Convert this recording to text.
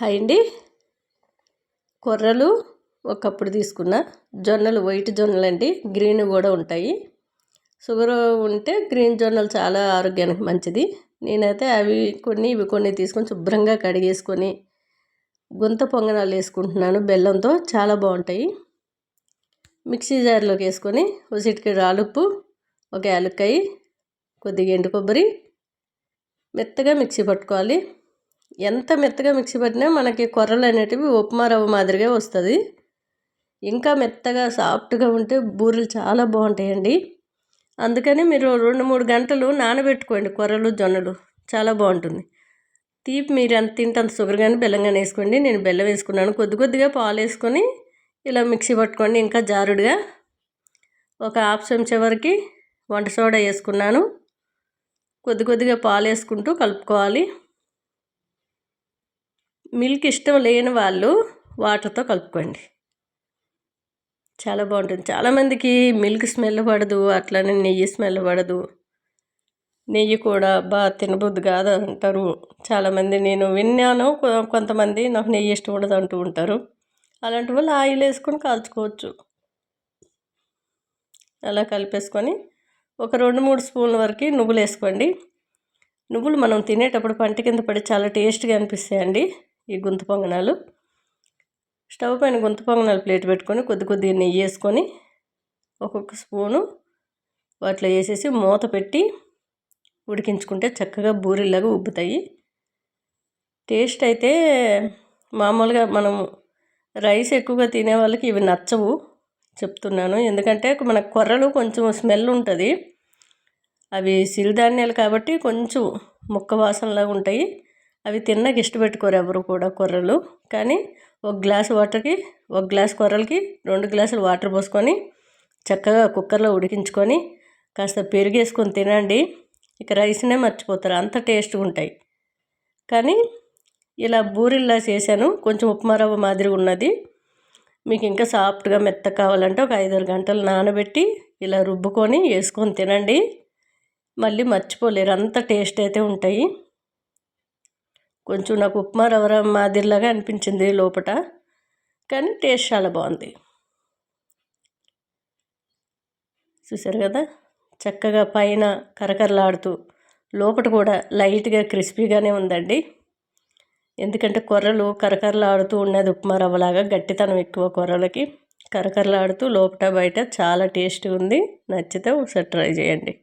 Hi అండి. కొర్రలు ఒకప్పుడు తీసుకున్న జొన్నలు వైట్ జొన్నలు అండి. గ్రీన్ కూడా ఉంటాయి. షుగర్ ఉంటే గ్రీన్ జొన్నలు చాలా ఆరోగ్యానికి మంచిది. నేనైతే అవి కొన్ని ఇవి కొన్ని తీసుకొని శుభ్రంగా కడిగేసుకొని గుంత పొంగనాలు వేసుకుంటున్నాను. బెల్లంతో చాలా బాగుంటాయి. మిక్సీ జార్లోకి వేసుకొని ఒక చిటికి రాలుప్పు ఒక యాలక్కాయ కొద్దిగా ఎండు కొబ్బరి మెత్తగా మిక్సీ పట్టుకోవాలి. ఎంత మెత్తగా మిక్సీ పట్టినా మనకి కొర్రలు అనేటివి ఉప్మా రవ్వ మాదిరిగా వస్తుంది. ఇంకా మెత్తగా సాఫ్ట్గా ఉంటే బూరెలు చాలా బాగుంటాయండి. అందుకని మీరు రెండు మూడు గంటలు నానబెట్టుకోండి కొర్రలు జొన్నలు. చాలా బాగుంటుంది. తీపి మీరు ఎంత తింటే అంత షుగర్ కానీ బెల్లం కానీ వేసుకోండి. నేను బెల్లం వేసుకున్నాను. కొద్ది కొద్దిగా పాలు వేసుకొని ఇలా మిక్సీ పట్టుకోండి. ఇంకా జారుడుగా ఒక హాఫ్ చెంచా వరకు వంట సోడా వేసుకున్నాను. కొద్ది కొద్దిగా పాలు వేసుకుంటూ కలుపుకోవాలి. మిల్క్ ఇష్టం లేని వాళ్ళు వాటర్తో కలుపుకోండి. చాలా బాగుంటుంది. చాలామందికి మిల్క్ స్మెల్ పడదు అట్లనే నెయ్యి స్మెల్ పడదు. నెయ్యి కూడా బాగా తినబుద్ది కాదు అంటారు. చాలామంది నేను విన్నాను కొంతమంది నాకు నెయ్యి ఇష్టం ఉండదు అంటూ ఉంటారు. అలాంటి వాళ్ళు ఆయిల్ వేసుకొని కాల్చుకోవచ్చు. అలా కలిపేసుకొని ఒక రెండు మూడు స్పూన్ల వరకు నువ్వులు వేసుకోండి. నువ్వులు మనం తినేటప్పుడు పంట కింద పడి చాలా టేస్ట్గా అనిపిస్తాయండి. ఈ గుంత పొంగనాలు. స్టవ్ పైన గుంత పొంగనాలు ప్లేట్ పెట్టుకొని కొద్ది కొద్దిగా నెయ్యి వేసుకొని ఒక్కొక్క స్పూను వాటిలో వేసేసి మూత పెట్టి ఉడికించుకుంటే చక్కగా బూరెల్లాగా ఉబ్బుతాయి. టేస్ట్ అయితే మామూలుగా మనం రైస్ ఎక్కువగా తినే వాళ్ళకి ఇవి నచ్చవు చెప్తున్నాను. ఎందుకంటే మన కొర్రలు కొంచెం స్మెల్ ఉంటుంది. అవి సిరిధాన్యాలు కాబట్టి కొంచెం ముక్క వాసనలాగా ఉంటాయి. అవి తిన్నాక ఇష్టపెట్టుకోరు ఎవరు కూడా కొర్రలు కానీ ఒక గ్లాస్ వాటర్కి ఒక గ్లాస్ కూరలకి రెండు గ్లాసులు వాటర్ పోసుకొని చక్కగా కుక్కర్లో ఉడికించుకొని కాస్త పెరిగేసుకొని తినండి. ఇక రైస్నే మర్చిపోతారు. అంత టేస్ట్గా ఉంటాయి. కానీ ఇలా బూరిల్లా చేశాను. కొంచెం ఉప్మా రవ్వ మాదిరి ఉన్నది. మీకు ఇంకా సాఫ్ట్గా మెత్త కావాలంటే ఒక ఐదారు గంటలు నానబెట్టి ఇలా రుబ్బుకొని వేసుకొని తినండి. మళ్ళీ మర్చిపోలేరు. అంత టేస్ట్ అయితే ఉంటాయి. కొంచెం నాకు ఉప్మా రవ్వ మాదిరిలాగా అనిపించింది లోపల కానీ టేస్ట్ చాలా బాగుంది. చూసారు కదా? చక్కగా పైన కరకరలాడుతూ లోపల కూడా లైట్గా క్రిస్పీగానే ఉందండి. ఎందుకంటే కొర్రలు కరకరలాడుతూ ఉన్నది ఉప్మా రవ్వలాగా గట్టితనం ఎక్కువ కొర్రలకి. కరకరలాడుతూ లోపల బయట చాలా టేస్టీ ఉంది. నచ్చితే ఒకసారి ట్రై చేయండి.